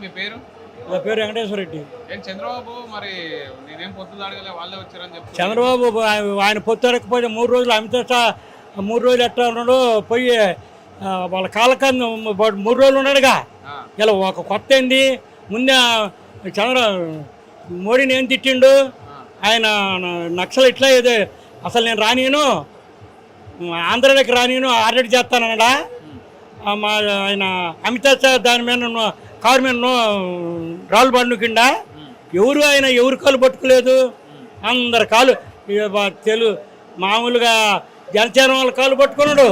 మీ పేరు? నా పేరు వెంకటేశ్వర రెడ్డి. ఏం చంద్రబాబు? మరి నేనేం పొత్తు అడగలే వాళ్ళే వచ్చారని చెప్తున్నారు చంద్రబాబు ఆయన- ఆయన పొత్తెరకపోతే మూడు రోజులు అమిత షా మూడు రోజులు ఎట్లా ఉన్నాడు పోయి ఆ, వాళ్ళ కాలకన్నా మూడు రోజులు ఉన్నాడుగా. ఆ, ఇలా ఒక కొత్త ఏంది? ముందే ఆ చంద్ర మోడీని ఏం తిట్టిండు? ఆయన నక్సల్ ఇట్లా ఏదో అసలు నేను రానియను ఆంధ్రలోకి రానియను ఆర్డర్ చేస్తానడా ఆ, మా ఆయన అమితాబ్ షా దాని మీద ఉన్న- కారు మీద ఉన్న రాళ్ళు బండుకిండా ఎవరు ఆయన ఎవరు కాలు పట్టుకోలేదు. అందరు కాలు తెలు మామూలుగా జనసేన వాళ్ళ కాలు పట్టుకున్నాడు.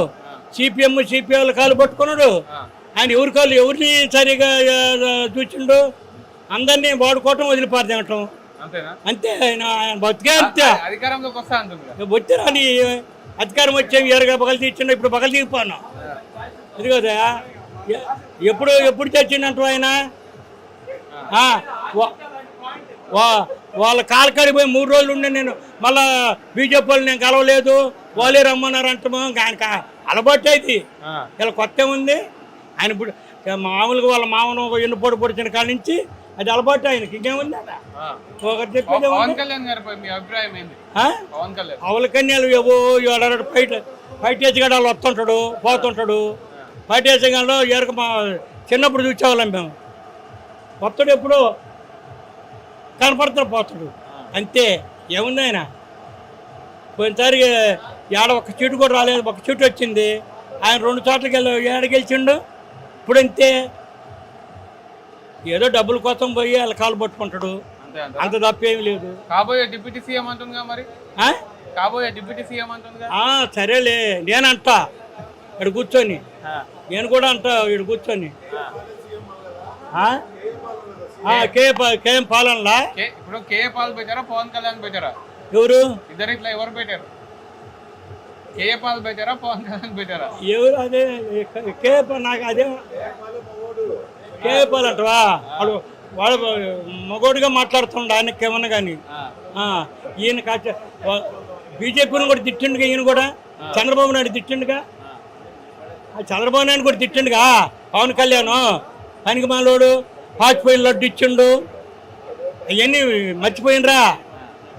సిపిఎం సిపిఐ వాళ్ళ కాలు పట్టుకున్నాడు. ఆయన ఎవరి కాలు ఎవరిని సరిగా చూచిండు అందరినీ వాడుకోవటం వదిలిపారదనటం అంతే ఆయన బతికే అంతే. కదా. వచ్చిరాని అధికారం వచ్చేవి ఎరగా పగలు తీర్చిండు ఇప్పుడు పగలు తీగిపోను ఇది కదా? ఎప్పుడు ఎప్పుడు తెచ్చిండంట ఆయన? వాళ్ళ కాలకాడికి పోయి మూడు రోజులు ఉండి నేను మళ్ళా బీజేపీ వాళ్ళు నేను కలవలేదు. వాళ్ళే రమ్మన్నారు అంటాము ఆయన అలవాటు ఆ, ఇలా కొత్త ఉంది ఆయన ఇప్పుడు మామూలుగా వాళ్ళ మామను ఎన్ను పొడి పొడిచిన కాడి నుంచి అది అలవాటు ఆయనకి. ఇంకేముంది. ఒకటి చెప్పేది పవన్ కళ్యాణ్ గారిపై మీ అభిప్రాయం ఏంది? ఆ? పవన్ కళ్యాణ్. అవల కన్యాలు ఏవో ఏడాడు బయట బయట వేసగాడు వస్తుంటాడు పోతుంటాడు. బయట వేసగాడు ఎరక చిన్నప్పుడు చూసేవాళ్ళం మేము. వస్తాడు ఎప్పుడు కనపడుతాడు పోతాడు. అంతే. ఏముంది ఆయన? పోయినసారి ఏడ ఒక సీటు కూడా రాలేదు. ఒక సీటు వచ్చింది. ఆయన రెండు చోట్లకి వెళ్ళి ఏడ గెలిచిండు. ఇప్పుడు అంతే. ఏదో డబ్బుల కోసం పోయి వాళ్ళ కాలు పట్టుకుంటాడు. అంతే తప్పేమీ లేదు. కాబోయే డిప్యూటీ సీఎం అంటుందిగా మరి? కాబోయే డిప్యూటీ సీఎం అంటుందిగా? ఆ, సరేలే. నేను అంట ఇక్కడ కూర్చొని. నేను కూడా అంట ఇక్కడ కూర్చొని. కే కేఎం పాలనలా? ఇప్పుడు కే పాల్ పెట్టారా పవన్ కళ్యాణ్ పెట్టారా? ఎవరు? ఇద్దరు ఇట్లా ఎవరు పెట్టారు? కే పాల్ పెట్టారా పవన్ కళ్యాణ్ పెట్టారా? ఎవరు? అదే కే పా- నాకు అదే. కే పాల్ అంటవా? వాడు వాడు మగోడిగా మాట్లాడుతుండ ఆయనకి ఏమన్నా కానీ ఈయన కాచ బీజేపీని కూడా తిట్టిండుగా ఈయన కూడా? చంద్రబాబు నాయుడు తిట్టిండుగా? చంద్రబాబు నాయుడు కూడా తిట్టిండుగా. పవన్ కళ్యాణ్. పనికి మాలోడు. పాచిపోయిన లడ్డు ఇచ్చిండు అవన్నీ మర్చిపోయినరా?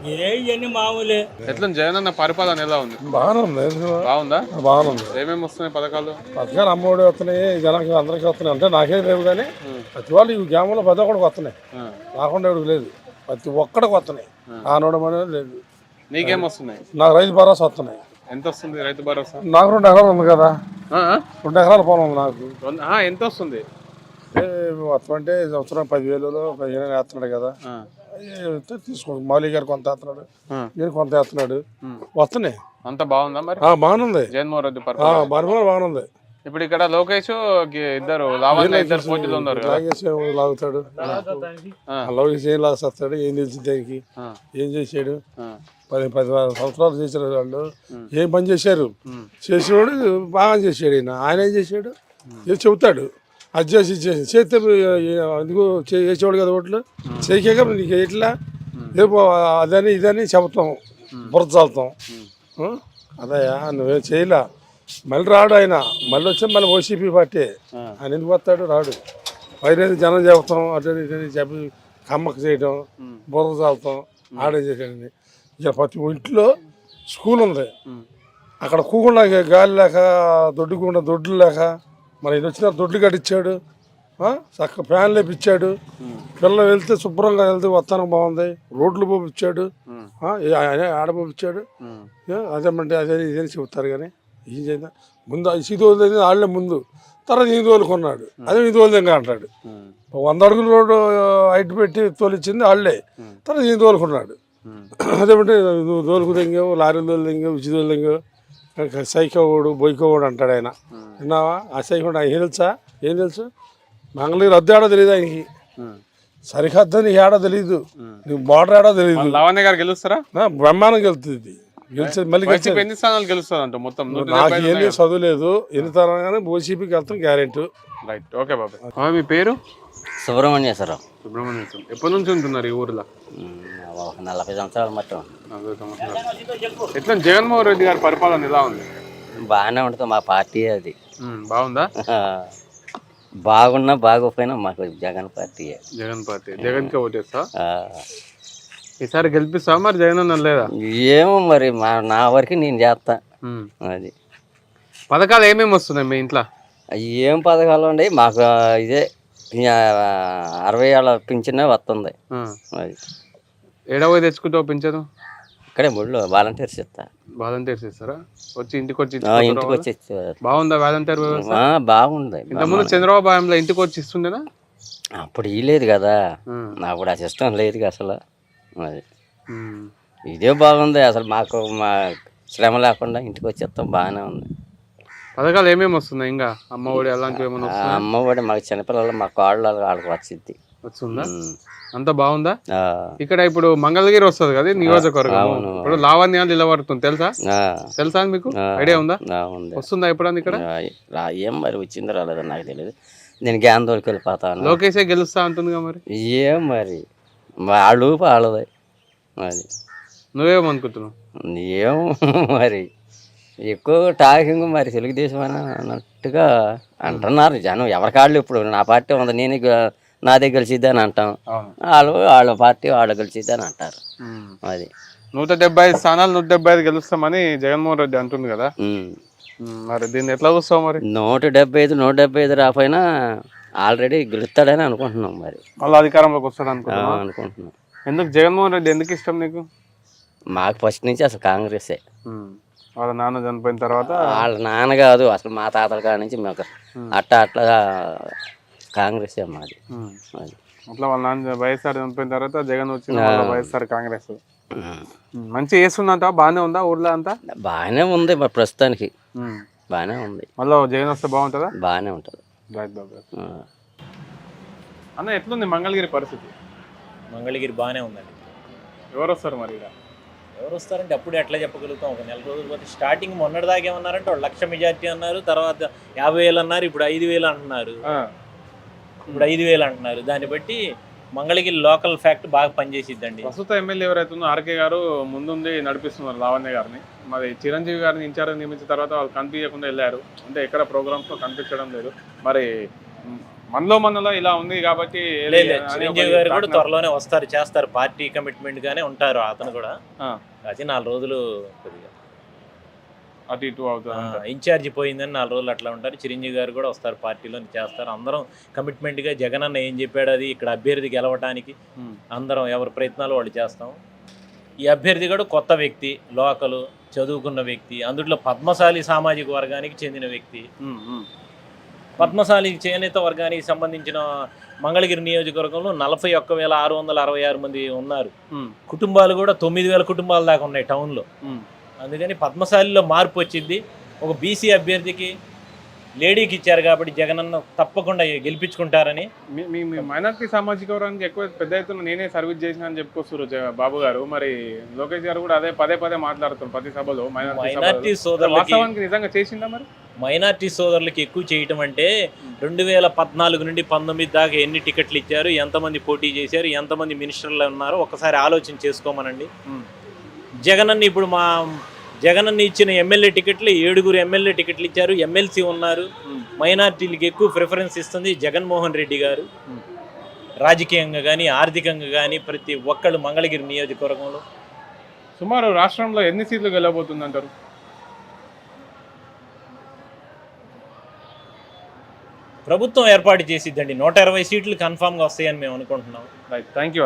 ఏ ఇవన్నీ మామూలే. ఎట్లా జగన్ అన్న పరిపాలన ఎలా ఉంది? బాగానే ఉంది? బాగుందా? బాగానే ఉంది. ఏమేమి వస్తున్నాయి పథకాలు? పథకాలు అమ్మఒడి వస్తున్నాయి జనానికి అందరికీ వస్తున్నాయి. అంటే నాకే లేవు కానీ ప్రతి వాళ్ళు ఈ గ్రామంలో ప్రతి ఒక్కడికి వస్తున్నాయి. ఆ. రాకుండా ఎవరికి లేదు. ప్రతి ఒక్కడికి వస్తున్నాయి. ఆనవడం అనేది లేదు. నీకేం వస్తున్నాయి? నాకు రైతు భరోసా వస్తున్నాయి. ఎంత వస్తుంది రైతు భరోసా? నాకు రెండు ఎకరాలు ఉంది కదా. ఆ, ఆ? రెండు ఎకరాల పొలం ఉంది నాకు. రెండు- ఆ, ఎంత వస్తుంది ఏ, మొత్తం అంటే ఈ సంవత్సరం పదివేలు పదిహేను వేస్తున్నాడు కదా. ఆ, తీసుకో మౌలి గారు కొంత వేస్తున్నాడు. ఆ. ఈయన కొంత వేస్తున్నాడు. వస్తున్నాయి. అంత బాగుందా మరి? ఆ, బాగానుంది జగన్మోహన్ రెడ్డి ఆ, పరిపాలన బర్మా బాగానుంది ఇప్పుడు ఇక్కడ లోకేష్ ఇద్దరు లావణ్య ఇద్దరు పోటీలు ఉన్నారు లాగుతాడు. లాగేసి ఏం లాగేస్తాడు ఏం తెలిసి దానికి ఏం చేశాడు పది పది సంవత్సరాలు చేశారు వాళ్ళు. ఏం పని చేశారు? చేసేవాడు బాగా చేశాడు ఈయన. ఆయన ఏం చేశాడు? ఏం చెబుతాడు. అది చేసి చేసి. చేస్తే అందుకు చేసేవాడు కదా ఓట్లు? చేయక నీకు ఎట్లా? రేపు అదని ఇదని చెబుతాం. బురద చల్లుతాం. ఆ? అదయ్యా నువ్వేం చేయలే. మళ్ళీ రాడు ఆయన. మళ్ళీ వచ్చి మళ్ళీ ఓసీపీ పార్టీ. ఆయన ఎందుకు వస్తాడు? రాడు. పైన జనం చెబుతాం అటు ఇటు చెప్పి కమ్మక చేయడం బురద చల్లుతాం ఆడే చేసాడని ఇక ప్రతి ఇంట్లో స్కూల్ ఉంది. అక్కడ కూకుండా గాలి లేక దొడ్డుకుండా దొడ్లు లేక మన ఈయన వచ్చిన దొడ్లు కట్టించాడు? చక్క ఫ్యాన్ లేపిచ్చాడు. పిల్లలు వెళ్తే శుభ్రంగా వెళ్తే వస్తానికి బాగుంది. రోడ్లు ఆయన ఆడ పోపించాడు ఏ? అదేమంటే అదే ఇదని చెబుతారు కానీ. ఏం చేద్దాం? ముందు వదిలేదు వాళ్ళే ముందు. తర్వాత ఇది తోలుకున్నాడు. అదే ఇది వదిలేంగా అంటాడు. వంద అడుగుల రోడ్డు హైట్ పెట్టి తోలిచ్చింది వాళ్ళే తర్వాత ఈయన తోలుకున్నాడు. అదేమంటే నువ్వు తోలుకు తెంగావు లారీలు తోలు తెంగావు ఇచ్చి తోలు సైకోడు బొయ్కోడు అంటాడు ఆయన. విన్నావా? ఆ సైకోడు ఆయన తెలుసా? ఏం తెలుసు? మంగళగిరి రద్దు ఆడో తెలియదు ఆయనకి. సరిహద్దు నీకు ఆడో తెలియదు. నీకు బార్డర్ ఆడో తెలియదు. లావణ్య గారు గెలుస్తారా? బ్రహ్మాండం గెలుతుంది గెలిచేది మళ్ళీ గెలిచేది ఎన్ని స్థానాలు గెలుస్తుంది అంట మొత్తం నాకు ఏమీ చదువు లేదు ఎన్ని తరంగానే ఓసీపీకి వెళ్తాం గ్యారెంటీ. రైట్. ఓకే బాబాయ్. మీ పేరు? సుబ్రహ్మణ్యేశ్వరరావు సుబ్రహ్మణ్యం స్వామి. ఎప్పటి నుంచి ఉంటున్నారు ఈ ఊర్లో? నలభై సంవత్సరాల మొత్తం. నలభై సంవత్సరాలు. ఎట్లా జగన్మోహన్ రెడ్డి గారి పరిపాలన ఎలా ఉంది? బాగానే ఉంటుంది మా పార్టీ అది. బాగుందా? బాగున్నా బాగోపోయినా మాకు జగన్ పార్టీయే. జగన్ పార్టీ. జగన్కే ఓటేస్తా? ఈసారి గెలిపిస్తావా మరి జగన్ లేదా? ఏమో మరి మా నా వరకు నేను చేస్తా. అది. పథకాలు ఏమేమి వస్తున్నాయి మీ ఇంట్లో? ఏం పథకాలు ఉన్నాయి మాకు ఇదే అరవై ఏళ్ళ పింఛనే వస్తుంది. అది. ఏడవ తెచ్చుకుంటావు పింఛను? ఇక్కడే ముళ్ళు వాలంటీర్స్ ఇస్తా వాలంటీర్స్ ఇస్తారా వచ్చి ఇంటికి వచ్చి ఇంటికి? వచ్చి. బాగుందా వాలంటీర్ బాగుంది. ఇంతకుముందు చంద్రబాబు ఇంటికి వచ్చి ఇస్తుండేనా? అప్పుడు ఇలేదు కదా. అప్పుడు ఆ సిస్టమ్ లేదు అసలు. అది. ఇదే బాగుంది. అసలు మాకు మా శ్రమ లేకుండా ఇంటికి వచ్చేస్తాం. బాగానే ఉంది. పథకాలు ఏమేమి వస్తున్నాయి ఇంకా? అమ్మ ఒడి అలాంటివి ఏమైనా ఆ వస్తున్నాయి? అమ్మ ఒడి మాకు చిన్నపిల్లలు మా కాళ్ళు వాళ్ళకి వచ్చింది? వస్తుందా అంత బాగుందా? ఇక్కడ ఇప్పుడు మంగళగిరి వస్తుంది కదా నియోజకవర్గం. ఇప్పుడు లావణ్యాలు నిలబడుతుంది. తెలుసా? తెలుసా మీకు? ఐడియా ఉందా? వస్తుందా ఎప్పుడన్నా ఇక్కడ? ఏం మరి వచ్చిందో రాలేదో నాకు తెలియదు నేను గ్యాందోళకి వెళ్ళిపోతాను. లోకేషే గెలుస్తా అంటుందిగా మరి? ఏం మరి? వాళ్ళు వాళ్ళది. అది నువ్వేమనుకుంటున్నావు? ఏం మరి ఎక్కువ టాకింగ్ మరి తెలుగుదేశం అని అన్నట్టుగా అంటున్నారు జనం. ఎవరి కాళ్ళు ఇప్పుడు నా పార్టీ ఉంది నేను నాదే గెలిచిద్ది అని అంటాం. వాళ్ళు వాళ్ళ పార్టీ వాళ్ళు గెలిచిద్ది అని అంటారు. అది నూట డెబ్బై ఐదు స్థానాలు నూట డెబ్బై ఐదు గెలుస్తామని జగన్మోహన్ రెడ్డి అంటుంది కదా. మరి దీన్ని ఎట్లా చూస్తావు మరి? నూట డెబ్బై ఐదు నూట డెబ్బై ఐదు రాపోయినా ఆల్రెడీ గెలుస్తాడని అనుకుంటున్నాం మరి. మళ్ళీ అధికారంలోకి వస్తాడు అనుకుంటున్నా అనుకుంటున్నాం. ఎందుకు? జగన్మోహన్ రెడ్డి ఎందుకు ఇష్టం నీకు? మాకు ఫస్ట్ నుంచి అసలు కాంగ్రెసే. వాళ్ళ నాన్న చనిపోయిన తర్వాత వాళ్ళ నాన్న కాదు అసలు మా తాతల కాడ నుంచి మాకు అట్ట అట్లా కాంగ్రెసే మాది. అట్లా వాళ్ళ నాన్న వైఎస్ఆర్ చనిపోయిన తర్వాత జగన్ వచ్చిన వైఎస్ఆర్ కాంగ్రెస్. మంచి చేస్తుందంట? బాగానే ఉందా ఊర్లో అంతా? బాగానే ఉంది ప్రస్తుతానికి. బాగానే ఉంది. మళ్ళీ జగన్ వస్తే బాగుంటుందా? బాగానే ఉంటుంది. రైట్. అన్న ఎట్లుంది మంగళగిరి పరిస్థితి? మంగళగిరి బాగానే ఉందండి. ఎవరు వస్తారు మరి ఇక్కడ ఎవరు వస్తారంటే అప్పుడు ఎట్లా చెప్పగలుగుతాం. ఒక నెల రోజులు పోతే స్టార్టింగ్ మొన్నటి దాకా ఏమన్నారంటే వాళ్ళు లక్ష మెజార్టీ అన్నారు తర్వాత యాభై వేలు అన్నారు ఇప్పుడు ఐదు వేలు అంటున్నారు. ఆ, ఇప్పుడు ఐదు వేలు అంటున్నారు. దాన్ని బట్టి మంగళగిరి లోకల్ ఫ్యాక్ట్ బాగా పనిచేసిద్దండి. ప్రస్తుత ఎమ్మెల్యే ఎవరైతుందో ఆర్కే గారు ముందుండి నడిపిస్తున్నారు లావణ్య గారిని. మరి చిరంజీవి గారిని ఇన్ఛార్జ్ నియమించిన తర్వాత వాళ్ళు కనిపించకుండా వెళ్ళారు. అంటే ఎక్కడ ప్రోగ్రామ్స్లో కనిపించడం లేదు. మరి మనలో మనలో ఇలా ఉంది కాబట్టి చిరంజీవి గారు కూడా త్వరలోనే వస్తారు చేస్తారు. పార్టీ కమిట్మెంట్ గానే ఉంటారు అతను కూడా. అది నాలుగు రోజులు కొద్దిగా. అటు ఇటు అవుతుంది. ఇన్ఛార్జి పోయిందని నాలుగు రోజులు అట్లా ఉంటారు. చిరంజీవి గారు కూడా వస్తారు పార్టీలో చేస్తారు అందరం కమిట్మెంట్గా జగన్ అన్న ఏం చెప్పాడు అది ఇక్కడ అభ్యర్థి గెలవటానికి అందరం ఎవరి ప్రయత్నాలు వాళ్ళు చేస్తాం. ఈ అభ్యర్థి కూడా కొత్త వ్యక్తి లోకలు చదువుకున్న వ్యక్తి అందులో పద్మశాలి సామాజిక వర్గానికి చెందిన వ్యక్తి. పద్మశాలి చేనేత వర్గానికి సంబంధించిన మంగళగిరి నియోజకవర్గంలో నలభై ఒక్క వేల ఆరు వందల అరవై ఆరు మంది ఉన్నారు. కుటుంబాలు కూడా తొమ్మిది వేల కుటుంబాల దాకా ఉన్నాయి టౌన్లో. అందుకని పద్మశాలిలో మార్పు వచ్చింది. ఒక బీసీ అభ్యర్థికి లేడీకి ఇచ్చారు కాబట్టి జగనన్న తప్పకుండా గెలిపించుకుంటారని. మీ- మైనార్టీ సామాజిక వర్గానికి ఎక్కువ పెద్ద ఎత్తున నేనే సర్వీస్ చేసిన అని చెప్పుకొస్తారు బాబు గారు. మరి లోకేష్ గారు కూడా అదే పదే పదే మాట్లాడుతారు ప్రతి సభలో మైనార్టీ వాస్తవానికి నిజంగా చేసిందా మరి? మైనార్టీ సోదరులకి ఎక్కువ చేయటం అంటే రెండు వేల పద్నాలుగు నుండి పంతొమ్మిది దాకా ఎన్ని టికెట్లు ఇచ్చారు ఎంతమంది పోటీ చేశారు ఎంతమంది మినిస్టర్లు ఉన్నారో ఒకసారి ఆలోచన చేసుకోమనండి. జగనన్న ఇప్పుడు మా జగనన్న ఇచ్చిన ఎమ్మెల్యే టికెట్లు ఏడుగురు ఎమ్మెల్యే టికెట్లు ఇచ్చారు ఎమ్మెల్సీ ఉన్నారు. మైనార్టీలకు ఎక్కువ ప్రిఫరెన్స్ ఇస్తుంది జగన్మోహన్ రెడ్డి గారు. రాజకీయంగా కానీ ఆర్థికంగా కానీ ప్రతి ఒక్కళ్ళు మంగళగిరి నియోజకవర్గంలో. సుమారు రాష్ట్రంలో ఎన్ని సీట్లు గెలవబోతుంది అంటారు ప్రభుత్వం ఏర్పాటు చేసిద్దండి. నూట ఇరవై సీట్లు కన్ఫామ్గా వస్తాయని మేము అనుకుంటున్నాం. Thank you